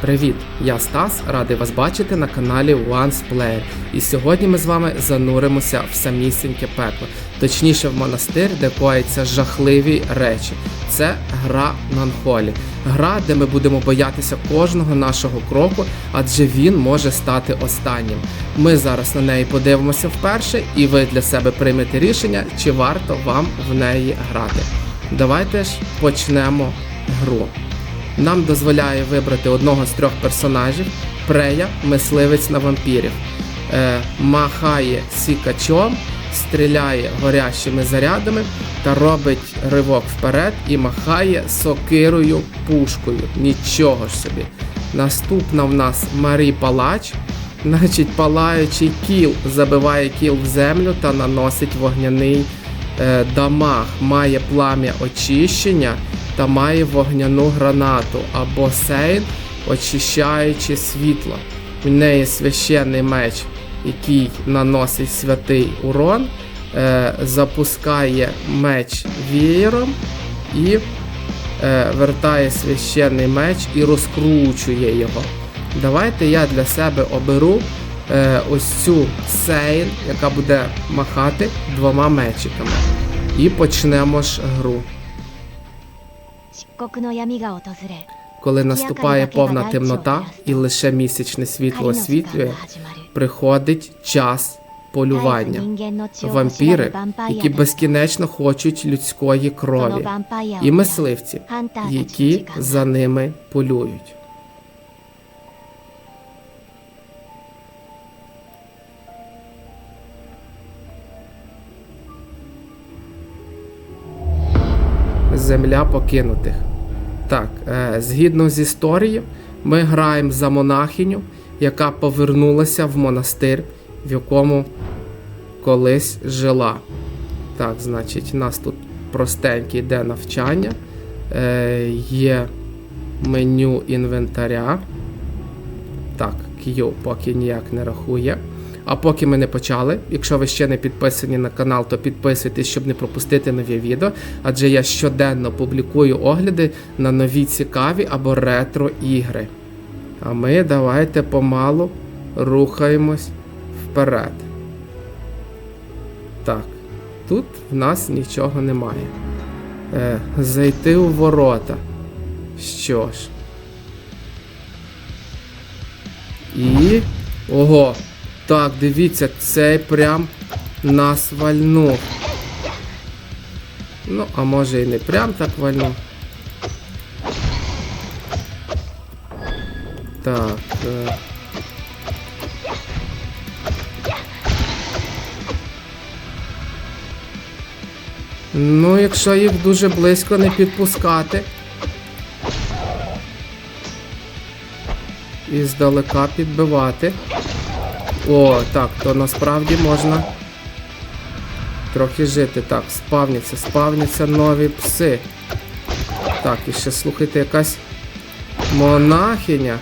Привіт! Я Стас, радий вас бачити на каналі Once Player. І сьогодні ми з вами зануримося в самісіньке пекло, точніше в монастир, де кояться жахливі речі. Це гра Нанхолі. Гра, де ми будемо боятися кожного нашого кроку, адже він може стати останнім. Ми зараз на неї подивимося вперше, і ви для себе приймете рішення, чи варто вам в неї грати. Давайте ж почнемо гру. Нам дозволяє вибрати одного з трьох персонажів: Прея, мисливець на вампірів, е, махає сікачом, стріляє горящими зарядами та робить ривок вперед і махає сокирою пушкою. Нічого ж собі. Наступна в нас Марі Палач. Значить, палаючий кіл забиває кіл в землю та наносить вогняний е, дамаг, має плам'я очищення та має вогняну гранату або сейн, очищаючи світло. В неї священний меч, який наносить святий урон, е, запускає меч вієром і е, вертає священний меч і розкручує його. Давайте я для себе оберу е, ось цю сейн, яка буде махати двома мечиками. І почнемо ж гру. Коли наступає повна темнота і лише місячне світло освітлює, приходить час полювання. Вампіри, які безкінечно хочуть людської крові, і мисливці, які за ними полюють. Земля покинутих. Так, е, згідно з історією, ми граємо за монахиню, яка повернулася в монастир, в якому колись жила. Так, значить, у нас тут простеньке йде навчання. Е, є меню інвентаря. Так, Q поки ніяк не рахує. А поки ми не почали, якщо ви ще не підписані на канал, то підписуйтесь, щоб не пропустити нові відео, адже я щоденно публікую огляди на нові цікаві або ретро ігри. А ми давайте помалу рухаємось вперед. Так, тут в нас нічого немає. Е, зайти у ворота. Що ж. І. Ого! Так, дивіться, цей прям нас вальнув. Ну, а може і не прям так вальнув. Так. Е... Ну, якщо їх дуже близько не підпускати. І здалека підбивати. О, так, то насправді можна трохи жити. Так, спавняться, спавняться нові пси. Так, і ще слухайте, якась монахиня.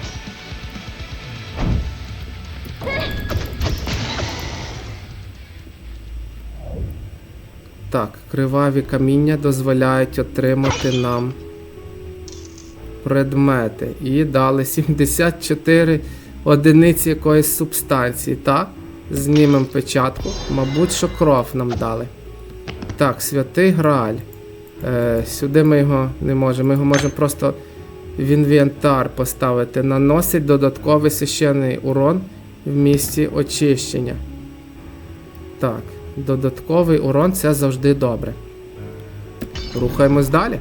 Так, криваві каміння дозволяють отримати нам предмети. І дали 74 одиниці якоїсь субстанції. Так, знімемо печатку. Мабуть, що кров нам дали. Так, святий Грааль. Е, сюди ми його не можемо. Ми його можемо просто в інвентар поставити. Наносить додатковий священний урон в місці очищення. Так, додатковий урон це завжди добре. Рухаємось далі.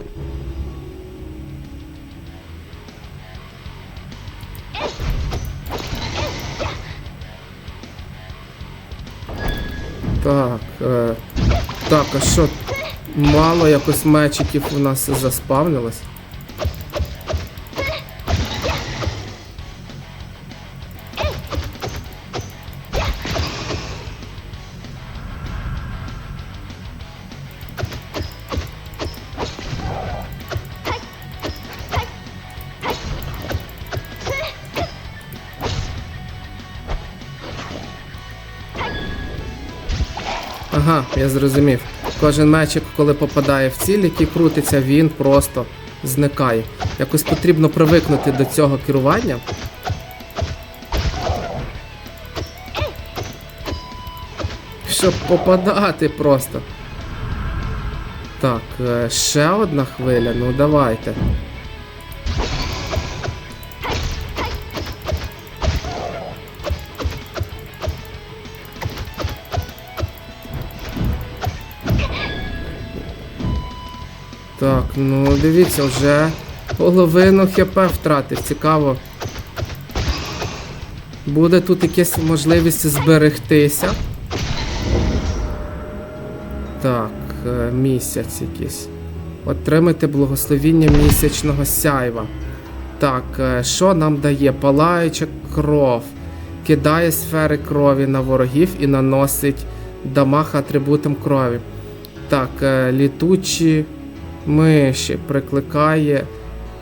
Так, е, так, а що? Мало якось мечиків у нас заспавнилось. Я зрозумів. Кожен мечик, коли попадає в ціль, який крутиться, він просто зникає. Якось потрібно привикнути до цього керування. Щоб попадати просто. Так, е, ще одна хвиля, ну давайте. Так, ну дивіться, вже половину хп втратив, цікаво. Буде тут якась можливість зберегтися. Так, е, місяць якийсь. Отримайте благословіння місячного сяйва. Так, е, що нам дає? Палаюча кров. Кидає сфери крові на ворогів і наносить дамаг атрибутом крові. Так, е, літучі миші прикликає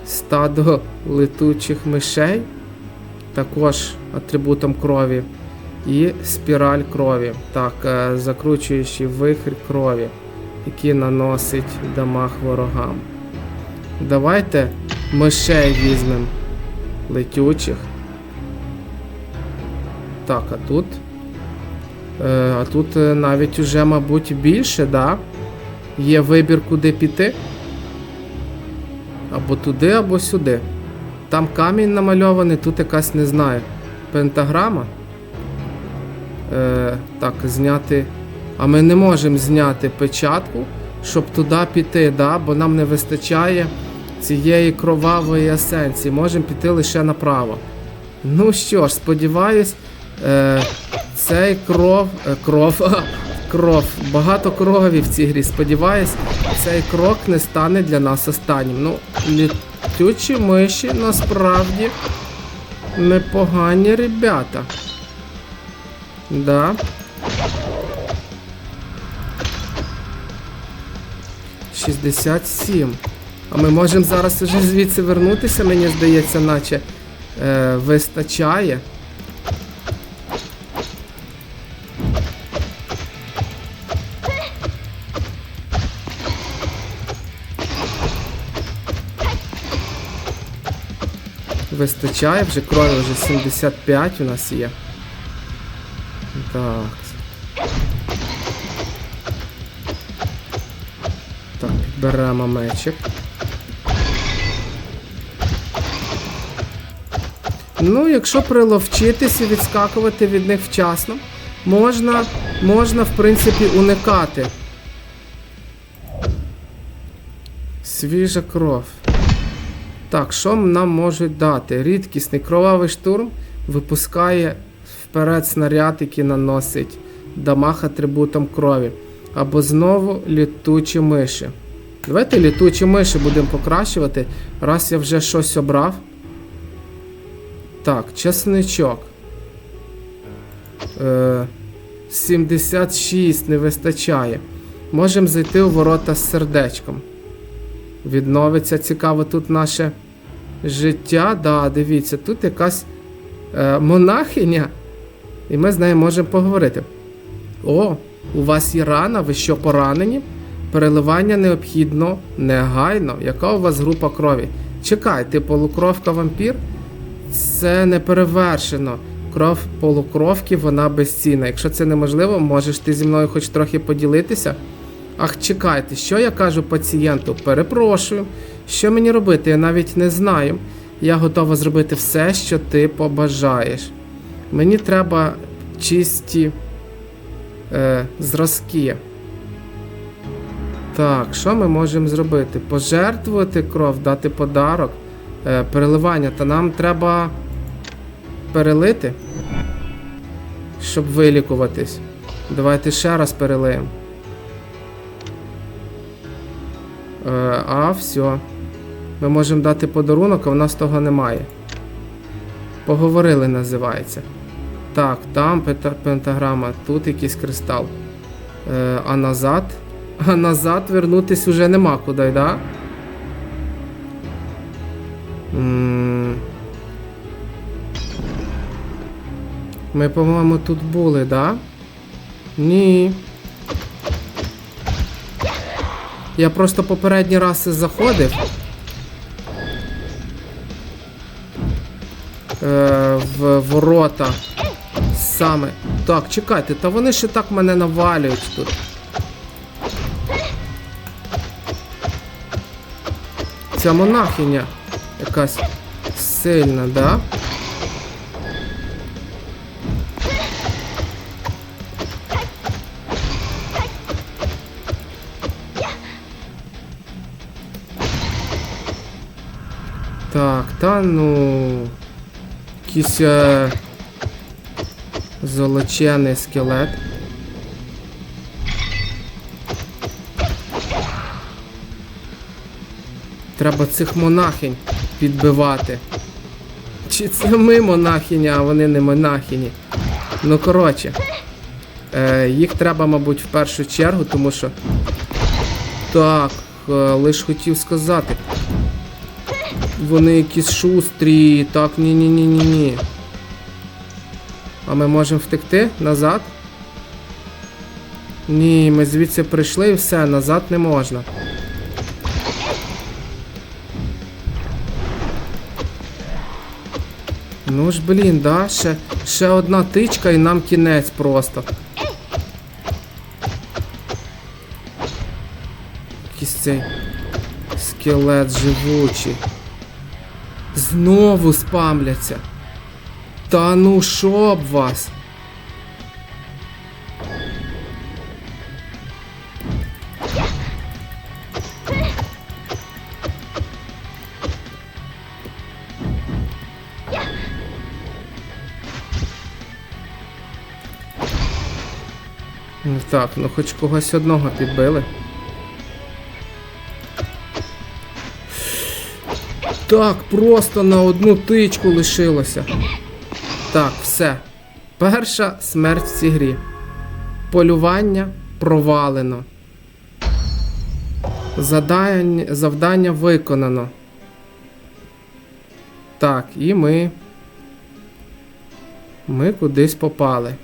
стадо летучих мишей. Також атрибутом крові. І спіраль крові. Так, е, закручуючий вихрь крові, який наносить дамаг ворогам. Давайте мишей візьмемо летючих. Так, а тут. Е, а тут е, навіть уже, мабуть, більше, да? Є вибір, куди піти. Або туди, або сюди. Там камінь намальований, тут якась не знаю. Пентаграма. Е, так, зняти. А ми не можемо зняти печатку, щоб туди піти, да? бо нам не вистачає цієї кровавої есенції. Можемо піти лише направо. Ну що ж, сподіваюсь, е, цей кров. Е, кров. Кров. Багато крові в цій грі. Сподіваюсь, цей крок не стане для нас останнім. Ну, літючі миші насправді непогані ребята. Да. Шістдесят сім. А ми можемо зараз уже звідси вернутися, мені здається, наче е, вистачає. Вистачає, вже крові вже 75 у нас є. Так. Так, беремо мечик. Ну, якщо приловчитись і відскакувати від них вчасно, можна, можна, в принципі, уникати. Свіжа кров. Так, що нам можуть дати? Рідкісний кровавий штурм випускає вперед снаряд, який наносить дамаг атрибутом крові. Або знову літучі миші. Давайте літучі миші будемо покращувати, раз я вже щось обрав. Так, чесничок. Е, 76 не вистачає. Можемо зайти у ворота з сердечком. Відновиться цікаво тут наше життя. Да, дивіться, тут якась е, монахиня. І ми з нею можемо поговорити. О, у вас є рана, ви що поранені? Переливання необхідно негайно. Яка у вас група крові? Чекай, ти полукровка вампір? Це не перевершено. Кров полукровки, вона безцінна. Якщо це неможливо, можеш ти зі мною хоч трохи поділитися. Ах, чекайте, що я кажу пацієнту? Перепрошую. Що мені робити? Я навіть не знаю. Я готова зробити все, що ти побажаєш. Мені треба чисті е, зразки. Так, що ми можемо зробити? Пожертвувати кров, дати подарок, е, переливання. Та нам треба перелити, щоб вилікуватись. Давайте ще раз перелиємо. Е, а, все. Ми можемо дати подарунок, а в нас того немає. Поговорили, називається. Так, там пентаграма, тут якийсь кристал. Е, а назад. А назад вернутись уже нема куди, да? Ми, по-моєму, тут були, да? Ні. Я просто попередній раз заходив. В ворота. Саме. Так, чекайте, та вони ще так мене навалюють тут. Ця монахиня якась сильна, да? Так, та ну. Якийсь е, золочений скелет. Треба цих монахинь підбивати. Чи це ми монахині, а вони не монахині? Ну, коротше. Е, їх треба, мабуть, в першу чергу, тому що. Так, е, лиш хотів сказати. Вони якісь шустрі. Так, ні-ні-ні-ні-ні. А ми можемо втекти назад? Ні, ми звідси прийшли і все, назад не можна. Ну ж блін, да, ще, ще одна тичка і нам кінець просто. Якийсь цей скелет живучий. Знову спамляться. Та ну щоб вас. Ну Так, ну хоч когось одного підбили. Так, просто на одну тичку лишилося. Так, все. Перша смерть в цій грі. Полювання провалено. Задання, завдання виконано. Так, і ми. Ми кудись попали.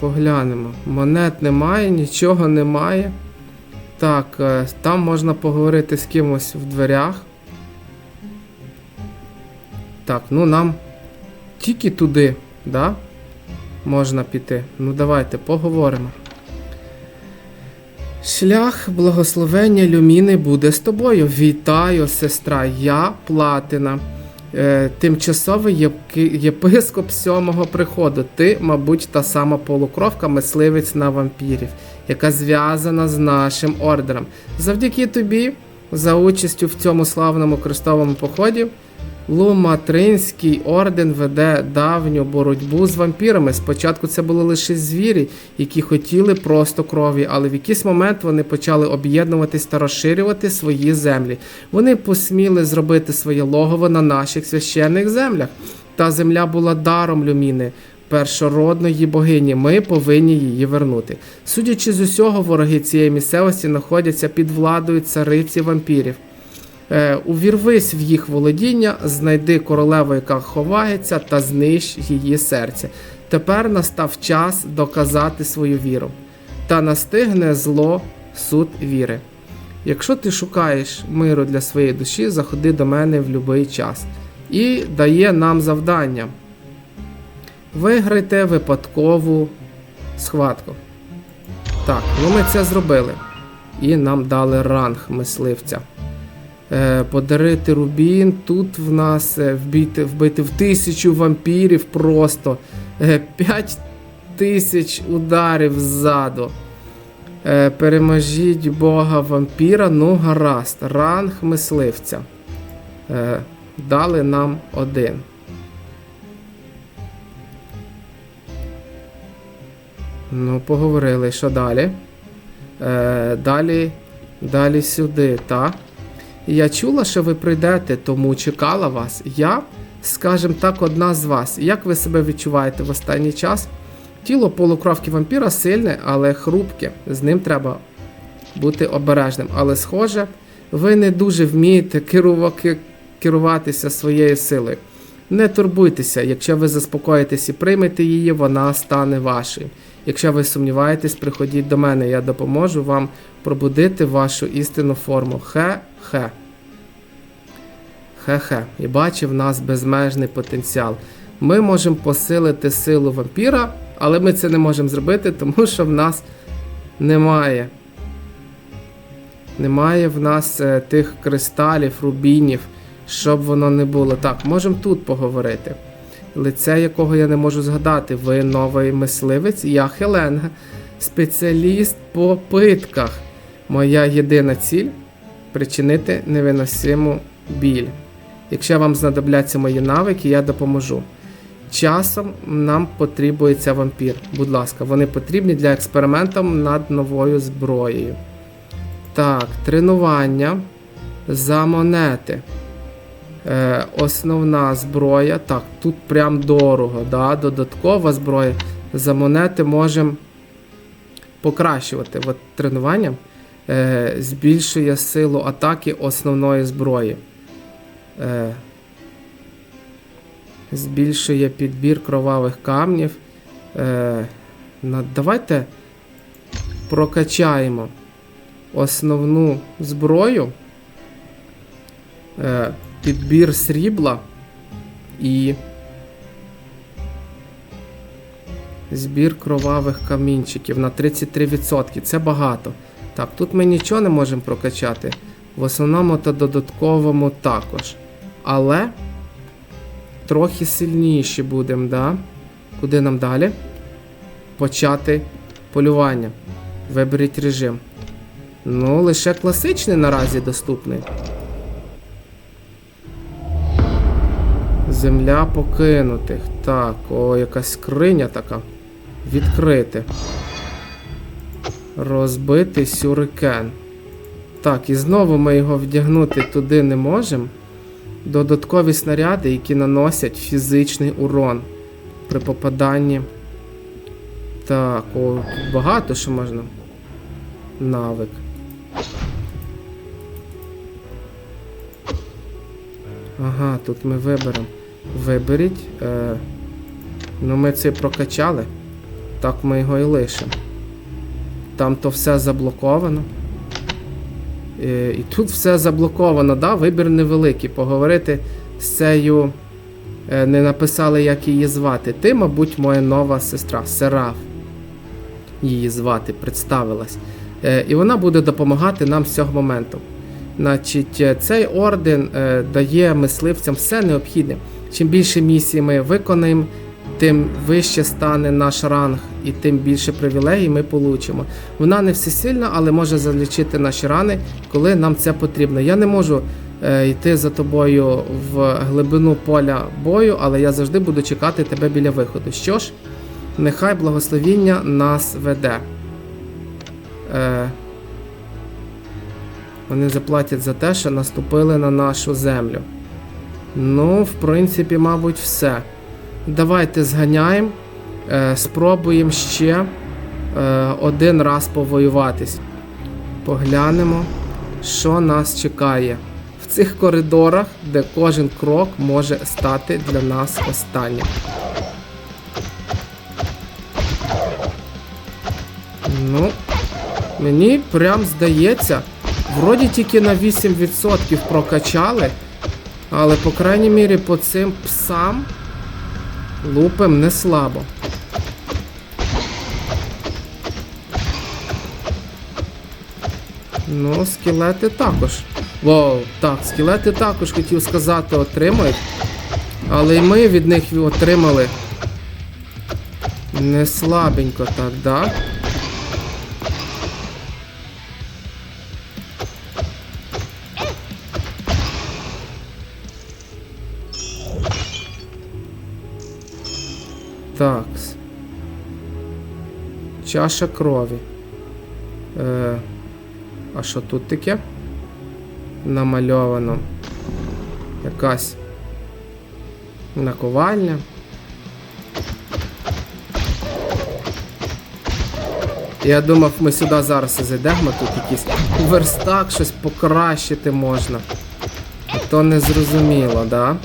Поглянемо. Монет немає, нічого немає. Так, е, там можна поговорити з кимось в дверях. Так, ну нам тільки туди, да? Можна піти. Ну давайте поговоримо. Шлях благословення Люміни буде з тобою. Вітаю, сестра. Я Платина. Е, тимчасовий єпископ сьомого приходу. Ти, мабуть, та сама полукровка мисливець на вампірів, яка зв'язана з нашим ордером. Завдяки тобі, за участю в цьому славному крестовому поході, Луматринський орден веде давню боротьбу з вампірами. Спочатку це були лише звірі, які хотіли просто крові, але в якийсь момент вони почали об'єднуватись та розширювати свої землі. Вони посміли зробити своє логово на наших священних землях. Та земля була даром люміни. Першородної богині, ми повинні її вернути. Судячи з усього, вороги цієї місцевості знаходяться під владою цариці вампірів. Е, увірвись в їх володіння, знайди королеву, яка ховається, та знищ її серце. Тепер настав час доказати свою віру. Та настигне зло суд віри. Якщо ти шукаєш миру для своєї душі, заходи до мене в будь-який час. І дає нам завдання. Виграйте випадкову схватку. Так, ну ми це зробили. І нам дали ранг мисливця подарити рубін. Тут в нас е, вбити, вбити в тисячу вампірів просто. Е, 5 тисяч ударів ззаду. Е, переможіть бога вампіра, ну гаразд. Ранг мисливця. Е, дали нам один. Ну, поговорили, що далі? Е, далі, далі сюди, так? Я чула, що ви прийдете, тому чекала вас. Я, скажімо так, одна з вас. Як ви себе відчуваєте в останній час? Тіло полукровки вампіра сильне, але хрупке. З ним треба бути обережним. Але, схоже, ви не дуже вмієте керуватися своєю силою. Не турбуйтеся, якщо ви заспокоїтесь і приймете її, вона стане вашою. Якщо ви сумніваєтесь, приходіть до мене, я допоможу вам пробудити вашу істинну форму. Хе-хе. Хе-хе. І бачив нас безмежний потенціал. Ми можемо посилити силу вампіра, але ми це не можемо зробити, тому що в нас немає. Немає в нас е, тих кристалів, рубінів, щоб воно не було. Так, можемо тут поговорити. Лице якого я не можу згадати. Ви новий мисливець, я Хеленга, спеціаліст по питках. Моя єдина ціль причинити невиносиму біль. Якщо вам знадобляться мої навики, я допоможу. Часом нам потребується вампір. Будь ласка, вони потрібні для експерименту над новою зброєю. Так, тренування за монети. Е, основна зброя. Так, тут прям дорого. Да? Додаткова зброя. За монети можемо покращувати. От тренуванням е, збільшує силу атаки основної зброї. Е, збільшує підбір кровавих камнів. Е, давайте прокачаємо основну зброю, е, підбір срібла і збір кровавих камінчиків на 33%. Це багато. Так, тут ми нічого не можемо прокачати. В основному та додатковому також. Але трохи сильніші будемо, да? Куди нам далі? Почати полювання. Виберіть режим. Ну, лише класичний наразі доступний. Земля покинутих. Так, о, якась скриня така. Відкрити. Розбитий сюрикен. Так, і знову ми його вдягнути туди не можемо. Додаткові снаряди, які наносять фізичний урон при попаданні. Так, о, багато що можна. Навик. Ага, тут ми виберемо. Виберіть. Е, ну, ми це прокачали. Так ми його і лишимо. Там то все заблоковано. Е, і тут все заблоковано, да? вибір невеликий. Поговорити з цією. Е, не написали, як її звати. Ти, мабуть, моя нова сестра, Сераф. Її звати, представилась. Е, і вона буде допомагати нам з цього моменту. Значить, цей орден дає мисливцям все необхідне. Чим більше місій ми виконаємо, тим вище стане наш ранг і тим більше привілеїв ми получимо. Вона не всесильна, але може залічити наші рани, коли нам це потрібно. Я не можу е, йти за тобою в глибину поля бою, але я завжди буду чекати тебе біля виходу. Що ж, нехай благословіння нас веде. Е, вони заплатять за те, що наступили на нашу землю. Ну, в принципі, мабуть, все. Давайте зганяємо. Е, спробуємо ще е, один раз повоюватись. Поглянемо, що нас чекає в цих коридорах, де кожен крок може стати для нас останнім. Ну, мені прям здається, вроді тільки на 8% прокачали, але, по крайній мірі, по цим псам лупим не слабо. Ну, скелети також. Воу, так, скелети також хотів сказати, отримають. Але й ми від них отримали. Не слабенько так, да? Чаша крові. Е, а що тут таке? Намальовано. Якась наковальня. Я думав, ми сюди зараз і зайдемо, тут якийсь верстак, щось покращити можна. То не зрозуміло, да?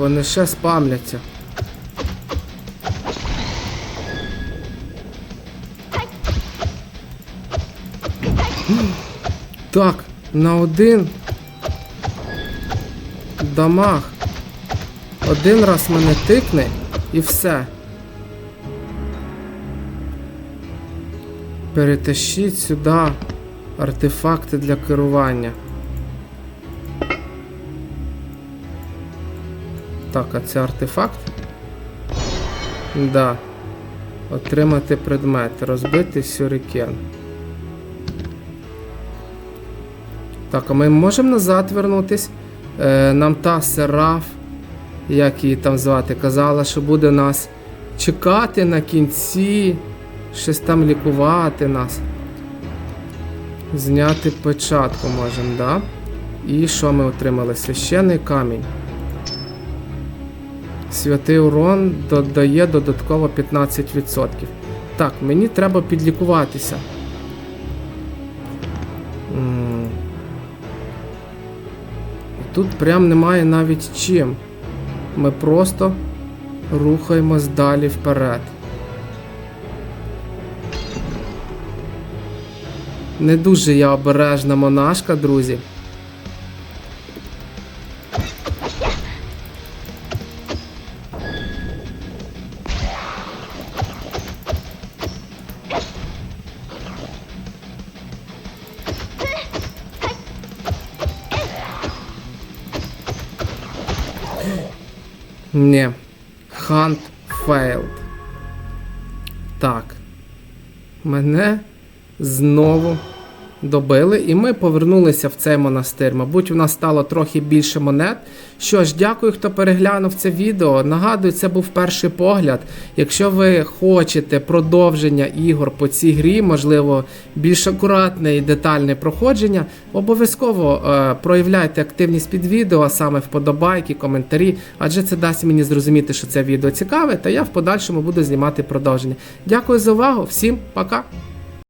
Вони ще спамляться. Так, на один дамаг. Один раз мене тикне і все. Перетащіть сюди артефакти для керування. Так, а це артефакт? Да. Отримати предмет. Розбити сюрикен. Так, а ми можемо назад вернутись? Е, нам та сераф, як її там звати, казала, що буде нас чекати на кінці, щось там лікувати нас. Зняти печатку можемо, да? І що ми отримали? Священний камінь. Святий урон додає додатково 15%. Так, мені треба підлікуватися. Тут прям немає навіть чим. Ми просто рухаємось далі вперед. Не дуже я обережна монашка, друзі. Ні. Hunt failed. Так. Мене знову добили, і ми повернулися в цей монастир. Мабуть, у нас стало трохи більше монет. Що ж, дякую, хто переглянув це відео. Нагадую, це був перший погляд. Якщо ви хочете продовження ігор по цій грі, можливо, більш акуратне і детальне проходження, обов'язково е, проявляйте активність під відео, а саме вподобайки, коментарі, адже це дасть мені зрозуміти, що це відео цікаве, та я в подальшому буду знімати продовження. Дякую за увагу, всім пока!